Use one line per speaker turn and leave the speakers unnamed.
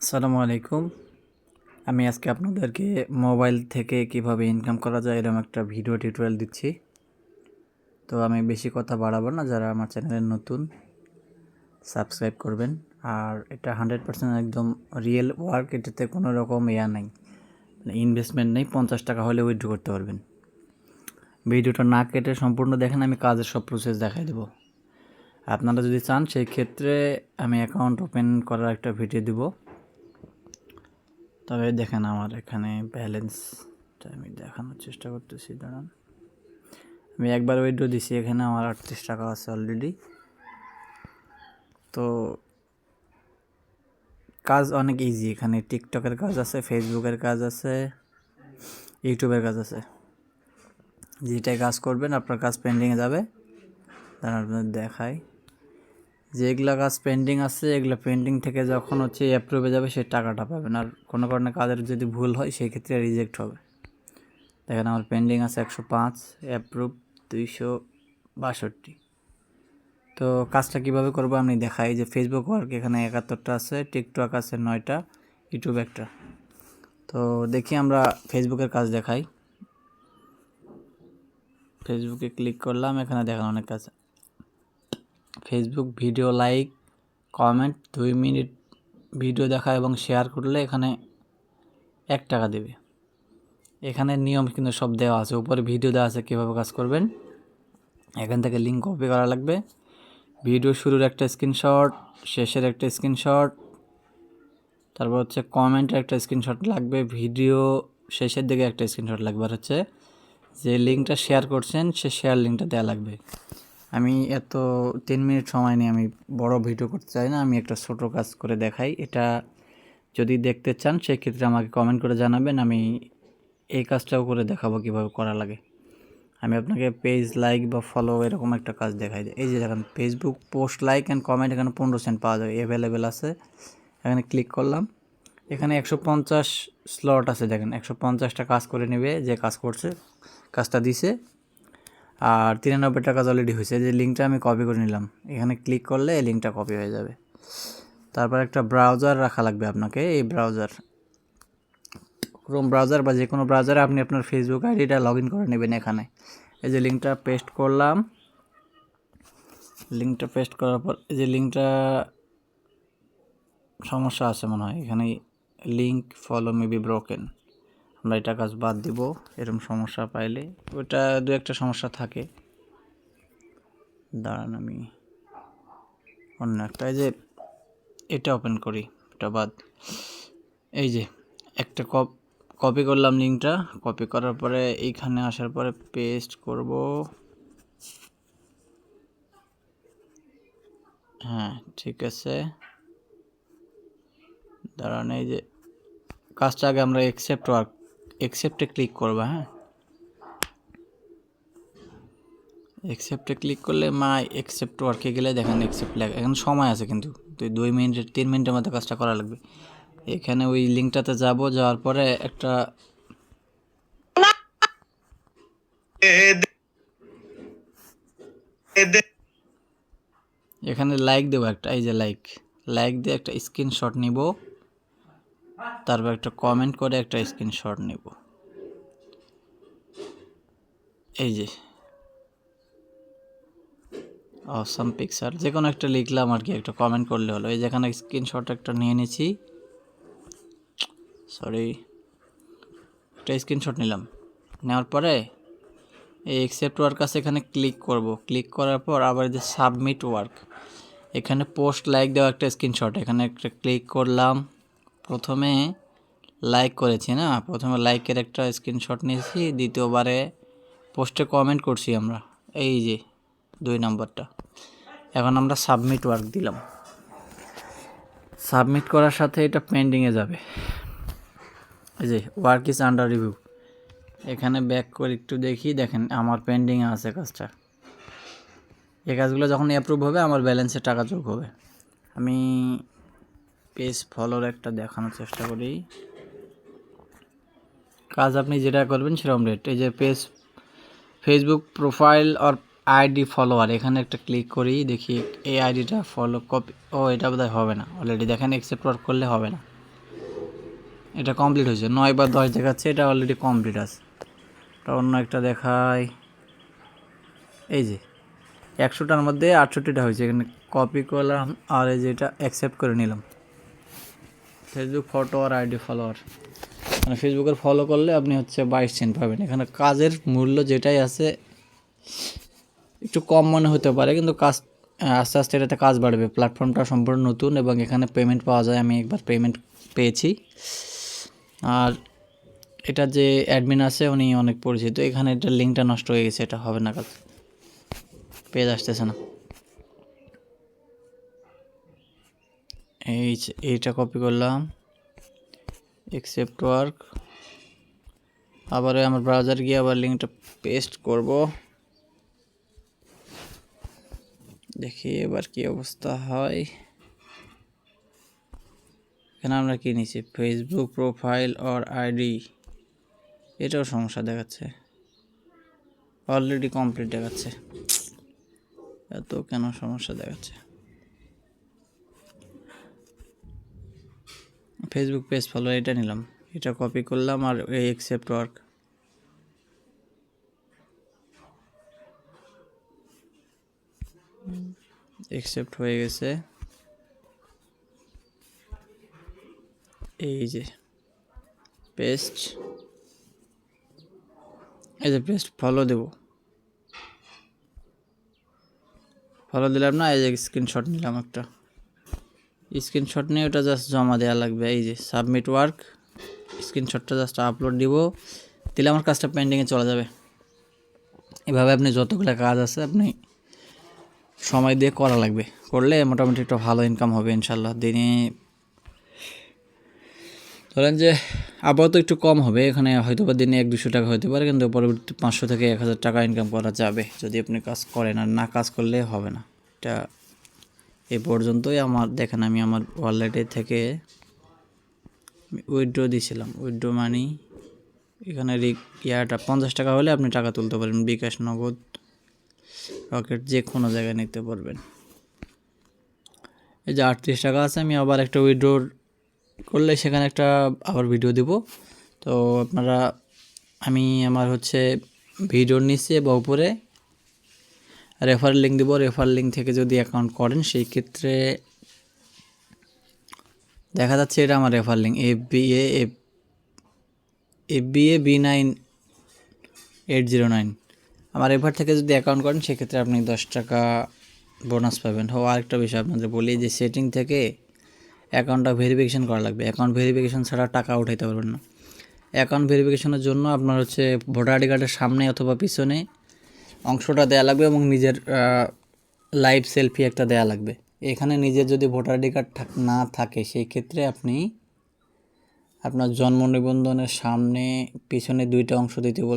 আসসালামু আলাইকুম। আমি আজকে আপনাদেরকে মোবাইল থেকে কীভাবে ইনকাম করা যায় এরকম একটা ভিডিও টিউটোরিয়াল দিচ্ছি। তো আমি বেশি কথা বাড়াবো না, যারা আমার চ্যানেলে নতুন সাবস্ক্রাইব করবেন। আর এটা হান্ড্রেড পার্সেন্ট একদম রিয়েল ওয়ার্ক এটাতে কোনো রকম ইয়া নেই। ইনভেস্টমেন্ট নেই, পঞ্চাশ টাকা হলে উইথড্র করতে পারবেন। ভিডিওটা না কেটে সম্পূর্ণ দেখেন, আমি কাজের সব প্রসেস দেখাই দেবো। আপনারা যদি চান, সেই ক্ষেত্রে আমি অ্যাকাউন্ট ওপেন করার একটা ভিডিও দিব। তবে দেখেন আমার এখানে ব্যালেন্সটা আমি দেখানোর চেষ্টা করতেছি, দাঁড়ান। আমি একবার উইড্রো দিছি, এখানে আমার আটত্রিশ টাকা আছে অলরেডি তো কাজ অনেক ইজি এখানে টিকটকের কাজ আছে ফেসবুকের কাজ আছে ইউটিউবের কাজ আছে। যেটাই কাজ করবেন, আপনার কাজ পেন্ডিংয়ে যাবে। দাঁড়ান, আপনাদের দেখাই যেগুলো কাজ পেন্ডিং আছে, এগুলো পেন্ডিং থেকে যখন হচ্ছে অ্যাপ্রুভে যাবে সেই টাকাটা পাবেন আর কোনো কারণে কাজের যদি ভুল হয়, সেই ক্ষেত্রে রিজেক্ট হবে। দেখেন আমার পেন্ডিং আছে একশো পাঁচ অ্যাপ্রুভ দুইশো বাষট্টি। তো কাজটা কীভাবে করব আমি দেখাই। যে ফেসবুক ওয়ার্ক এখানে একাত্তরটা আছে টিকটক আছে নয়টা ইউটিউব একটা। তো দেখি আমরা ফেসবুকের কাজ দেখাই। ফেসবুকে ক্লিক করলাম, এখানে দেখেন অনেক কাজ। ফেসবুক ভিডিও লাইক কমেন্ট দুই মিনিট ভিডিও দেখা এবং শেয়ার করলে এখানে এক টাকা দেবে। এখানে নিয়ম কিন্তু সব দেওয়া আছে। উপরে ভিডিও দেওয়া আছে কীভাবে কাজ করবেন। এখান থেকে লিঙ্ক কপি করা লাগবে। ভিডিও শুরুর একটা স্ক্রিনশট শেষের একটা স্ক্রিনশট তারপর হচ্ছে কমেন্টের একটা স্ক্রিনশট লাগবে ভিডিও শেষের দিকে একটা স্ক্রিনশট লাগবে। আর হচ্ছে যে লিঙ্কটা শেয়ার করছেন, সে শেয়ার লিঙ্কটা দেওয়া লাগবে। আমি এত তিন মিনিট সময় নিয়ে আমি বড় ভিডিও করতে চাই না, আমি একটা ছোট কাজ করে দেখাই। এটা যদি দেখতে চান, সেক্ষেত্রে আমাকে কমেন্ট করে জানাবেন, আমি এই কাজটাও করে দেখাবো কীভাবে করা লাগে। আমি আপনাকে পেজ লাইক বা ফলো এরকম একটা কাজ দেখাই দিই এই যে দেখেন Facebook post like and comment এখানে পনেরো সেন্ট পাওয়া যাবে অ্যাভেলেবেল আছে। এখানে ক্লিক করলাম। এখানে একশো পঞ্চাশ স্লট আছে, দেখেন, একশো পঞ্চাশটা কাজ করে নেবে, যে কাজ করছে, কাজটা দিছে। আর তিরানব্বই টাকা অলরেডি হয়েছে। যে লিঙ্কটা আমি কপি করে নিলাম। এখানে ক্লিক করলে এই লিঙ্কটা কপি হয়ে যাবে। তারপর একটা ব্রাউজার রাখা লাগবে আপনাকে, এই ব্রাউজার ক্রোম ব্রাউজার বা যে কোনো ব্রাউজারে আপনি আপনার ফেসবুক আইডিটা লগ ইন করে নেবেন এখানে। এই যে লিঙ্কটা পেস্ট করলাম। লিঙ্কটা পেস্ট করার পর এই যে লিঙ্কটা সমস্যা আছে মনে হয়। এখানে লিঙ্ক ফলো মেবি ব্রোকেন আমরা এটা কাজ বাদ দিব এরকম সমস্যা পাইলে। ওটা দু একটা সমস্যা থাকে। দাঁড়ান আমি অন্য একটা, এই যে এটা ওপেন করি, এটা বাদ। এই যে একটা কপ কপি করলাম লিঙ্কটা কপি করার পরে এইখানে আসার পরে পেস্ট করব। হ্যাঁ ঠিক আছে। দাঁড়ান, এই যে কাজটা আগে আমরা একসেপ্ট ওয়ার্ক একসেপ্টে ক্লিক করব হ্যাঁ? একসেপ্টে ক্লিক করলে মা একসেপ্ট ওয়ার্কে গেলে দেখেন একসেপ্ট লেখা এখন সময় আছে কিন্তু। তুই দুই মিনিট, তিন মিনিটের মধ্যে কাজটা করা লাগবে। এখানে ওই লিঙ্কটাতে যাব, যাওয়ার পরে একটা এখানে লাইক দেবো একটা, এই যে লাইক লাইক দিয়ে একটা স্ক্রিনশট নিব। তারপর একটা কমেন্ট করে একটা স্ক্রিনশট নিব। এই যে। অসাম পিকচার যে কোনো একটা লিখলাম আর কি, একটা কমেন্ট করলে হলো। এই যেখানে স্ক্রিনশট একটা নিয়ে নিয়েছি সরি একটা স্ক্রিনশট নিলাম। নেওয়ার পরে এই একসেপ্ট ওয়ার্ক আছে, এখানে ক্লিক করব। ক্লিক করার পর আবার যে সাবমিট ওয়ার্ক এখানে পোস্ট লাইক দেওয়া একটা স্ক্রিনশট এখানে একটা ক্লিক করলাম। প্রথমে লাইক করেছি, না? প্রথমে লাইকের একটা স্ক্রিনশট নিয়েছি, দ্বিতীয়বারে পোস্টে কমেন্ট করছি আমরা। এই যে, দুই নম্বরটা। এখন আমরা সাবমিট ওয়ার্ক দিলাম। সাবমিট করার সাথে এটা পেন্ডিংয়ে যাবে। এই যে ওয়ার্ক ইজ আন্ডার রিভিউ এখানে ব্যাক করে একটু দেখি, দেখেন, আমার পেন্ডিংয়ে আছে কাজটা। এই কাজগুলো যখন অ্যাপ্রুভ হবে, আমার ব্যালেন্সে টাকা যোগ হবে। আমি পেজ ফলোর একটা দেখানোর চেষ্টা করি। কাজ আপনি যেটা করবেন সেরকম রেট এই যে পেজ ফেসবুক প্রোফাইল আর আইডি ফলোয়ার এখানে একটা ক্লিক করি, দেখি এই আইডিটা ফলো কপি ও এটা বোধহয় হবে না। অলরেডি দেখেন একসেপ্ট ওয়ার্ক করলে হবে না। এটা কমপ্লিট হয়েছে। নয় বা দশ দেখাচ্ছে, এটা অলরেডি কমপ্লিট আছে। এটা অন্য একটা দেখায় এই যে, একশোটার মধ্যে আটষট্টিটা হয়েছে। এখানে কপি করলাম আর এই যে এটা অ্যাকসেপ্ট করে নিলাম। ফেসবুক ফটো আর আইডি ফলোয়ার। মানে ফেসবুকের ফলো করলে আপনি হচ্ছে বাইশ সেন্ট পাবেন। এখানে কাজের মূল্য যেটাই আছে, একটু কম মনে হতে পারে, কিন্তু কাজ, আস্তে আস্তে এটাতে কাজ বাড়বে। প্ল্যাটফর্মটা সম্পূর্ণ নতুন এবং এখানে পেমেন্ট পাওয়া যায়। আমি একবার পেমেন্ট পেয়েছি। আর এটা যে অ্যাডমিন আছে, উনি অনেক পরিচিত। এখানে এটা লিঙ্কটা নষ্ট হয়ে গেছে, এটা হবে না কাজ পেজ আসতেছে না। এই এইটা কপি করলাম একসেপ্ট ওয়ার্ক আবার আমার ব্রাউজার গিয়ে আবার লিঙ্কটা পেস্ট করব। দেখি এবার কি অবস্থা হয়। এখানে আমরা কি নিছি ফেসবুক প্রোফাইল অর আইডি এটাও সমস্যা দেখাচ্ছে। অলরেডি কমপ্লিট দেখাচ্ছে। এত কেন সমস্যা দেখাচ্ছে? ফেসবুক পেজ ফলো এটা নিলাম। এটা কপি করলাম আর এই একসেপ্ট ওয়ার্ক একসেপ্ট হয়ে গেছে। এই যে পেস্ট এই যে পেস্ট ফলো দেব। ফলো দিলাম না, এই যে স্ক্রিনশট নিলাম একটা। স্ক্রিনশট নিয়ে ওটা জাস্ট জমা দেওয়া লাগবে। এই যে সাবমিট ওয়ার্ক স্ক্রিনশটটা জাস্ট আপলোড দিব, দিলে আমার কাজটা পেন্ডিংয়ে চলে যাবে। এভাবে আপনি যতগুলো কাজ আছে, আপনি সময় দিয়ে করা লাগবে। করলে মোটামুটি একটা ভালো ইনকাম হবে ইনশাল্লাহ, দিনে। ধরেন যে আপাতত একটু কম হবে, এখানে হয়তো বা দিনে এক দুশো টাকা হতে পারে, কিন্তু পরবর্তী পাঁচশো থেকে এক হাজার টাকা ইনকাম করা যাবে, যদি আপনি কাজ করেন। আর না কাজ করলে হবে না। এটা এ পর্যন্তই আমার, দেখেন আমি আমার ওয়ালেটে থেকে উইথড্র দিয়েছিলাম উইথড্র মানি এখানে ইয়াটা পঞ্চাশ টাকা হলে আপনি টাকা তুলতে পারবেন। বিকাশ, নগদ রকেট যে কোনো জায়গায় নিতে পারবেন। এই যে আটত্রিশ টাকা আছে, আমি আবার একটা উইথড্রোর করলে সেখানে একটা আবার ভিডিও দেব। তো আপনারা, আমি আমার হচ্ছে ভিডিওর নিচে বা উপরে। রেফার লিঙ্ক দেবো রেফার লিঙ্ক থেকে যদি অ্যাকাউন্ট করেন, সেই ক্ষেত্রে দেখা যাচ্ছে এটা আমার refer link F B A F F B A B nine eight zero nine আমার এফার থেকে যদি অ্যাকাউন্ট করেন সেক্ষেত্রে আপনি দশ টাকা বোনাস পাবেন। ও আরেকটা বিষয় আপনাদের বলি, যে সেটিং থেকে অ্যাকাউন্টটা ভেরিফিকেশন করা লাগবে। অ্যাকাউন্ট ভেরিফিকেশন ছাড়া টাকা উঠাইতে পারবেন না। অ্যাকাউন্ট ভেরিফিকেশনের জন্য আপনার হচ্ছে ভোটার আইডি কার্ডের সামনে অথবা পিছনে অংশটা দেয়া লাগবে এবং নিজের লাইভ সেলফি একটা দেয়া লাগবে। এখানে নিজের যদি ভোটার আইডি কার্ড না থাকে, সেই ক্ষেত্রে আপনি আপনার জন্ম নিবন্ধনের সামনে পিছনে দুইটা অংশ দিতে বল